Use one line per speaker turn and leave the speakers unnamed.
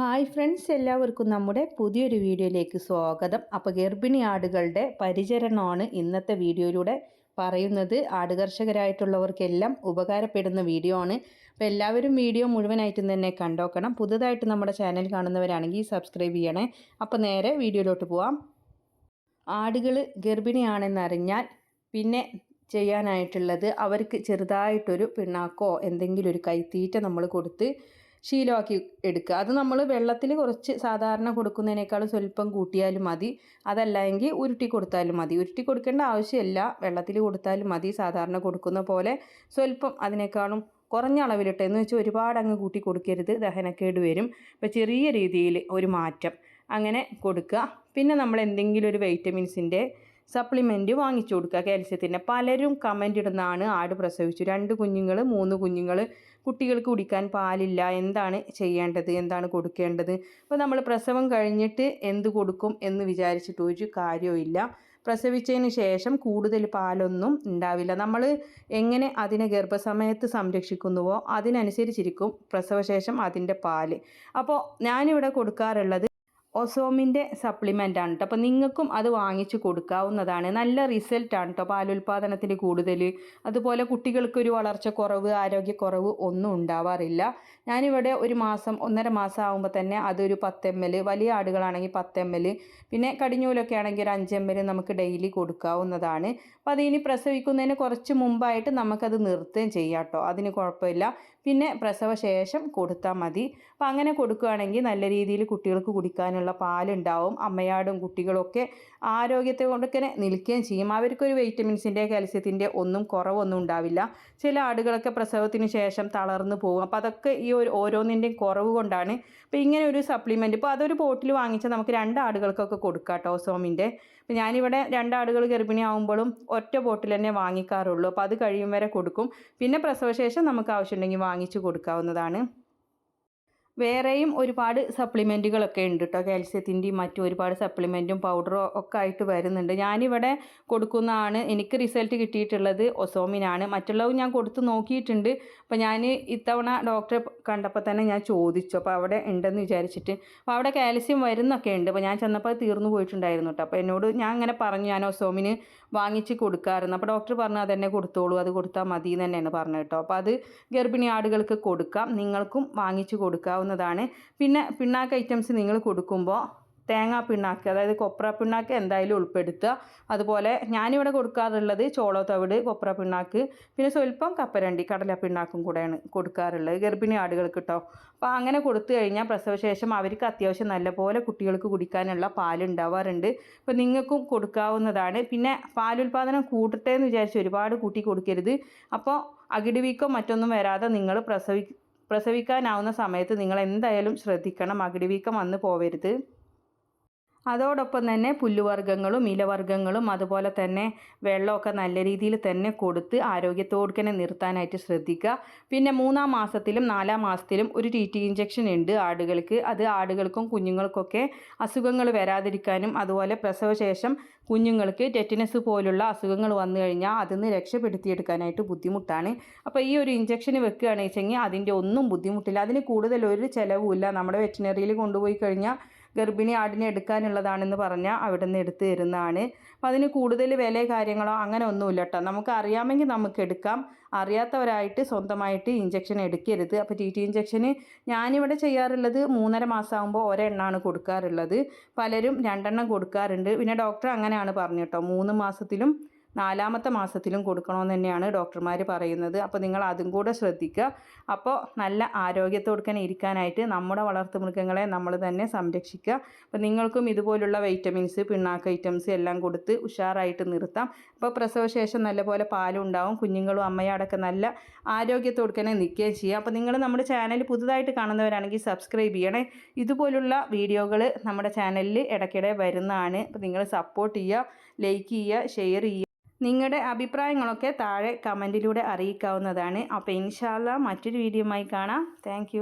Hi friends എല്ലാവർക്കും നമ്മുടെ പുതിയൊരു വീഡിയോയിലേക്ക് സ്വാഗതം. അപ്പോൾ ഗർഭിണി ആടുകളുടെ പരിചരണമാണ് ഇന്നത്തെ വീഡിയോയിലൂടെ പറയുന്നത്. ആടുകർഷകരായിട്ടുള്ളവർക്കെല്ലാം ഉപകാരപ്പെടുന്ന വീഡിയോ ആണ്. അപ്പോൾ എല്ലാവരും വീഡിയോ മുഴുവനായിട്ടും തന്നെ കണ്ടോക്കണം. പുതുതായിട്ട് നമ്മുടെ ചാനൽ കാണുന്നവരാണെങ്കിൽ സബ്സ്ക്രൈബ് ചെയ്യണേ. അപ്പോൾ നേരെ വീഡിയോയിലോട്ട് പോവാം. ആടുകൾ ഗർഭിണിയാണെന്നറിഞ്ഞാൽ പിന്നെ ചെയ്യാനായിട്ടുള്ളത് അവർക്ക് ചെറുതായിട്ടൊരു പിണ്ണാക്കോ എന്തെങ്കിലും ഒരു കൈത്തീറ്റ നമ്മൾ കൊടുത്ത് ശീലമാക്കി എടുക്കുക. അത് നമ്മൾ വെള്ളത്തിൽ കുറച്ച് സാധാരണ കൊടുക്കുന്നതിനേക്കാൾ സ്വല്പം കൂട്ടിയാലും മതി. അതല്ലെങ്കിൽ ഉരുട്ടി കൊടുത്താലും മതി. ഉരുട്ടി കൊടുക്കേണ്ട ആവശ്യമില്ല. വെള്ളത്തിൽ കൊടുത്താലും മതി. സാധാരണ കൊടുക്കുന്ന പോലെ സ്വല്പം അതിനേക്കാളും കുറഞ്ഞ അളവിലിട്ട് എന്ന് വെച്ചാൽ ഒരുപാട് അങ്ങ് കൂട്ടി കൊടുക്കരുത്. ദഹനക്കേട് വരും. അപ്പോൾ ചെറിയ രീതിയിൽ ഒരു മാറ്റം. അങ്ങനെ കൊടുക്കുക. പിന്നെ നമ്മൾ എന്തെങ്കിലും ഒരു വൈറ്റമിൻസിന്റെ സപ്ലിമെന്റ് വാങ്ങിച്ചു കൊടുക്കുക. കാൽസ്യത്തിന്റെ പലരും കമന്റ് ഇടുന്നതാണ് ആട് പ്രസവിച്ചു. രണ്ട് കുഞ്ഞുങ്ങൾ മൂന്ന് കുഞ്ഞുങ്ങൾ കുട്ടികൾക്ക് കുടിക്കാൻ പാലില്ല. എന്താണ് ചെയ്യേണ്ടത്? എന്താണ് കൊടുക്കേണ്ടത്? അപ്പോൾ നമ്മൾ പ്രസവം കഴിഞ്ഞിട്ട് എന്ത് കൊടുക്കും എന്ന് വിചാരിച്ചിട്ട് ഒരു കാര്യവും പ്രസവിച്ചതിന് ശേഷം കൂടുതൽ പാലൊന്നും ഉണ്ടാവില്ല. നമ്മൾ എങ്ങനെ അതിനെ ഗർഭസമയത്ത് സംരക്ഷിക്കുന്നുവോ അതിനനുസരിച്ചിരിക്കും പ്രസവശേഷം അതിന്റെ പാൽ. അപ്പോൾ ഞാനിവിടെ കൊടുക്കാറുള്ളത് ഒസോമിന്റെ സപ്ലിമെന്റ് ആണ് കേട്ടോ അപ്പോൾ നിങ്ങൾക്കും അത് വാങ്ങിച്ച് കൊടുക്കാവുന്നതാണ്. നല്ല റിസൾട്ടാണ് കേട്ടോ പാലുൽപാദനത്തിന് കൂടുതൽ. അതുപോലെ കുട്ടികൾക്കൊരു വളർച്ചക്കുറവ് ആരോഗ്യക്കുറവ് ഒന്നും ഉണ്ടാവാറില്ല. ഞാനിവിടെ ഒരു മാസം ഒന്നര മാസം ആകുമ്പോൾ തന്നെ അതൊരു പത്ത് എം എൽ വലിയ ആടുകളാണെങ്കിൽ പത്ത് എം എൽ പിന്നെ കടിഞ്ഞൂലൊക്കെ ആണെങ്കിൽ ഒരു അഞ്ച് എം എൽ നമുക്ക് ഡെയിലി കൊടുക്കാവുന്നതാണ്. അപ്പോൾ അതിനി പ്രസവിക്കുന്നതിന് കുറച്ച് മുമ്പായിട്ട് നമുക്കത് നിർത്തുകയും ചെയ്യാം കേട്ടോ അതിന് കുഴപ്പമില്ല. പിന്നെ പ്രസവശേഷം കൊടുത്താൽ മതി. അപ്പോൾ അങ്ങനെ കൊടുക്കുകയാണെങ്കിൽ നല്ല രീതിയിൽ കുട്ടികൾക്ക് കുടിക്കാനുള്ള പാലുണ്ടാവും അമ്മയാടും കുട്ടികളൊക്കെ ആരോഗ്യത്തെ കൊണ്ടൊക്കെ നിൽക്കുകയും ചെയ്യും. അവർക്കൊരു വൈറ്റമിൻസിന്റെ കാൽസ്യത്തിന്റെ ഒന്നും കുറവൊന്നും ഉണ്ടാവില്ല. ചില ആടുകളൊക്കെ പ്രസവത്തിന് ശേഷം തളർന്നു പോകും. അപ്പോൾ അതൊക്കെ ഈ ഒരു ഓരോന്നിന്റെയും കുറവ് കൊണ്ടാണ് അപ്പോൾ ഇങ്ങനെ ഒരു സപ്ലിമെന്റ് ഇപ്പോൾ അതൊരു ബോട്ടിൽ വാങ്ങിച്ചാൽ നമുക്ക് രണ്ട് ആടുകൾക്കൊക്കെ കൊടുക്കാം കേട്ടോ സോമിന്റെ അപ്പോൾ ഞാനിവിടെ രണ്ടാടുകൾ ഗർഭിണിയാവുമ്പോഴും ഒറ്റ ബോട്ടിൽ തന്നെ വാങ്ങിക്കാറുള്ളൂ. അപ്പോൾ അത് കഴിയും വരെ കൊടുക്കും. പിന്നെ പ്രസവശേഷം നമുക്ക് ആവശ്യമുണ്ടെങ്കിൽ വാങ്ങിച്ചു കൊടുക്കാവുന്നതാണ്. വേറെയും ഒരുപാട് സപ്ലിമെന്റുകളൊക്കെ ഉണ്ട് കേട്ടോ കാൽസ്യത്തിന്റെയും മറ്റും ഒരുപാട് സപ്ലിമെന്റും പൗഡറും ഒക്കെ ആയിട്ട് വരുന്നുണ്ട്. ഞാനിവിടെ കൊടുക്കുന്നതാണ്. എനിക്ക് റിസൾട്ട് കിട്ടിയിട്ടുള്ളത് ഒസോമിനാണ് മറ്റുള്ളവ ഞാൻ കൊടുത്ത് നോക്കിയിട്ടുണ്ട്. അപ്പോൾ ഞാൻ ഇത്തവണ ഡോക്ടറെ കണ്ടപ്പോൾ തന്നെ ഞാൻ ചോദിച്ചു. അപ്പോൾ അവിടെ ഉണ്ടെന്ന് വിചാരിച്ചിട്ട്. അപ്പോൾ അവിടെ കാൽസ്യം വരുന്നൊക്കെ ഉണ്ട്. അപ്പോൾ ഞാൻ ചെന്നപ്പോൾ തീർന്നു പോയിട്ടുണ്ടായിരുന്നു കേട്ടോ അപ്പോൾ എന്നോട് ഞാൻ അങ്ങനെ പറഞ്ഞു ഞാൻ ഒസോമിന് വാങ്ങിച്ച് കൊടുക്കാറുണ്ട്. അപ്പോൾ ഡോക്ടർ പറഞ്ഞു അതെന്നെ കൊടുത്തോളൂ. അത് കൊടുത്താൽ മതി എന്ന് തന്നെയാണ് പറഞ്ഞത് കേട്ടോ അപ്പോൾ അത് ഗർഭിണി ആടുകൾക്ക് കൊടുക്കാം. നിങ്ങൾക്കും വാങ്ങിച്ച് കൊടുക്കാവുന്നതാണ് പിന്നെ പിണ്ണാക്ക് ഐറ്റംസ് നിങ്ങൾ കൊടുക്കുമ്പോൾ തേങ്ങാ പിണ്ണാക്ക് അതായത് കൊപ്ര പിണ്ണാക്ക് എന്തായാലും ഉൾപ്പെടുത്തുക. അതുപോലെ ഞാനിവിടെ കൊടുക്കാറുള്ളത് ചോളോ തവിട് കൊപ്ര പിണ്ണാക്ക് പിന്നെ സ്വല്പം കപ്പരണ്ടി കടല പിണ്ണാക്കും കൂടെയാണ് കൊടുക്കാറുള്ളത്. ഗർഭിണി ആടുകൾക്ക് കേട്ടോ അപ്പോൾ അങ്ങനെ കൊടുത്തു കഴിഞ്ഞാൽ പ്രസവശേഷം അവർക്ക് അത്യാവശ്യം നല്ലപോലെ കുട്ടികൾക്ക് കുടിക്കാനുള്ള പാലുണ്ടാവാറുണ്ട് അപ്പോൾ നിങ്ങൾക്കും കൊടുക്കാവുന്നതാണ്. പിന്നെ പാലുൽപാദനം കൂട്ടട്ടെ എന്ന് വിചാരിച്ച് ഒരുപാട് കൂട്ടി കൊടുക്കരുത്. അപ്പോൾ അകിടിവീക്കോ മറ്റൊന്നും വരാതെ നിങ്ങൾ പ്രസവി പ്രസവിക്കാനാവുന്ന സമയത്ത് നിങ്ങൾ എന്തായാലും ശ്രദ്ധിക്കണം അകിടിവീക്കം വന്നു പോവരുത്. അതോടൊപ്പം തന്നെ പുല്ലുവർഗങ്ങളും ഇലവർഗങ്ങളും അതുപോലെ തന്നെ വെള്ളമൊക്കെ നല്ല രീതിയിൽ തന്നെ കൊടുത്ത് ആരോഗ്യത്തോട് തന്നെ നിർത്താനായിട്ട് ശ്രദ്ധിക്കുക. പിന്നെ മൂന്നാം മാസത്തിലും നാലാം മാസത്തിലും ഒരു ടി ടി ഇഞ്ചക്ഷൻ ഉണ്ട് ആടുകൾക്ക്. അത് ആടുകൾക്കും കുഞ്ഞുങ്ങൾക്കൊക്കെ അസുഖങ്ങൾ വരാതിരിക്കാനും അതുപോലെ പ്രസവശേഷം കുഞ്ഞുങ്ങൾക്ക് ടെറ്റിനസ് പോലുള്ള അസുഖങ്ങൾ വന്നു കഴിഞ്ഞാൽ അതിൽ രക്ഷപ്പെടുത്തിയെടുക്കാനായിട്ട് ബുദ്ധിമുട്ടാണ്. അപ്പോൾ ഈ ഒരു ഇഞ്ചക്ഷൻ വെക്കുകയാണെന്ന് വെച്ചെങ്കിൽ അതിന്റെ ഒന്നും ബുദ്ധിമുട്ടില്ല. അതിന് കൂടുതൽ ഒരു ചിലവുമില്ല. നമ്മുടെ വെറ്റിനറിയിൽ കൊണ്ടുപോയി കഴിഞ്ഞാൽ ഗർഭിണി ആടിനെ എടുക്കാനുള്ളതാണെന്ന് പറഞ്ഞാൽ അവിടെ നിന്ന് എടുത്തു തരുന്നതാണ്. അപ്പം അതിന് കൂടുതൽ വില കാര്യങ്ങളോ അങ്ങനെ ഒന്നുമില്ല കേട്ടോ. നമുക്ക് അറിയാമെങ്കിൽ നമുക്ക് എടുക്കാം. അറിയാത്തവരായിട്ട് സ്വന്തമായിട്ട് ഇഞ്ചക്ഷൻ എടുക്കരുത്. അപ്പോൾ ടി ടി ഇഞ്ചക്ഷന് ഞാനിവിടെ ചെയ്യാറുള്ളത് മൂന്നര മാസമാകുമ്പോൾ ഒരെണ്ണമാണ് കൊടുക്കാറുള്ളത്. പലരും രണ്ടെണ്ണം കൊടുക്കാറുണ്ട്. പിന്നെ ഡോക്ടർ അങ്ങനെയാണ് പറഞ്ഞു കേട്ടോ. മൂന്ന് മാസത്തിലും നാലാമത്തെ മാസത്തിലും കൊടുക്കണമെന്ന് തന്നെയാണ് ഡോക്ടർമാർ പറയുന്നത്. അപ്പോൾ നിങ്ങൾ അതും കൂടെ ശ്രദ്ധിക്കുക. അപ്പോൾ നല്ല ആരോഗ്യത്തോടെ ഇരിക്കാനായിട്ട് നമ്മുടെ വളർത്തു മൃഗങ്ങളെ നമ്മൾ തന്നെ സംരക്ഷിക്കുക. അപ്പോൾ നിങ്ങൾക്കും ഇതുപോലുള്ള വൈറ്റമിൻസ് പിണ്ണാക്ക് ഐറ്റംസ് എല്ലാം കൊടുത്ത് ഉഷാറായിട്ട് നിർത്താം. അപ്പോൾ പ്രസവശേഷം നല്ലപോലെ പാലും ഉണ്ടാവും കുഞ്ഞുങ്ങളും അമ്മയോടൊക്കെ നല്ല ആരോഗ്യത്തോടെ തന്നെ നിൽക്കുകയും ചെയ്യുക. അപ്പോൾ നിങ്ങൾ നമ്മുടെ ചാനൽ പുതുതായിട്ട് കാണുന്നവരാണെങ്കിൽ സബ്സ്ക്രൈബ് ചെയ്യണേ. ഇതുപോലുള്ള വീഡിയോകൾ നമ്മുടെ ചാനലിൽ ഇടയ്ക്കിടെ വരുന്നതാണ്. അപ്പോൾ നിങ്ങൾ സപ്പോർട്ട് ചെയ്യുക ലൈക്ക് ചെയ്യുക ഷെയർ ചെയ്യുക. നിങ്ങളുടെ അഭിപ്രായങ്ങളൊക്കെ താഴെ കമന്റിലൂടെ അറിയിക്കാവുന്നതാണ്. അപ്പോൾ ഇൻഷാല്ല മറ്റൊരു വീഡിയോയുമായി കാണാം. താങ്ക്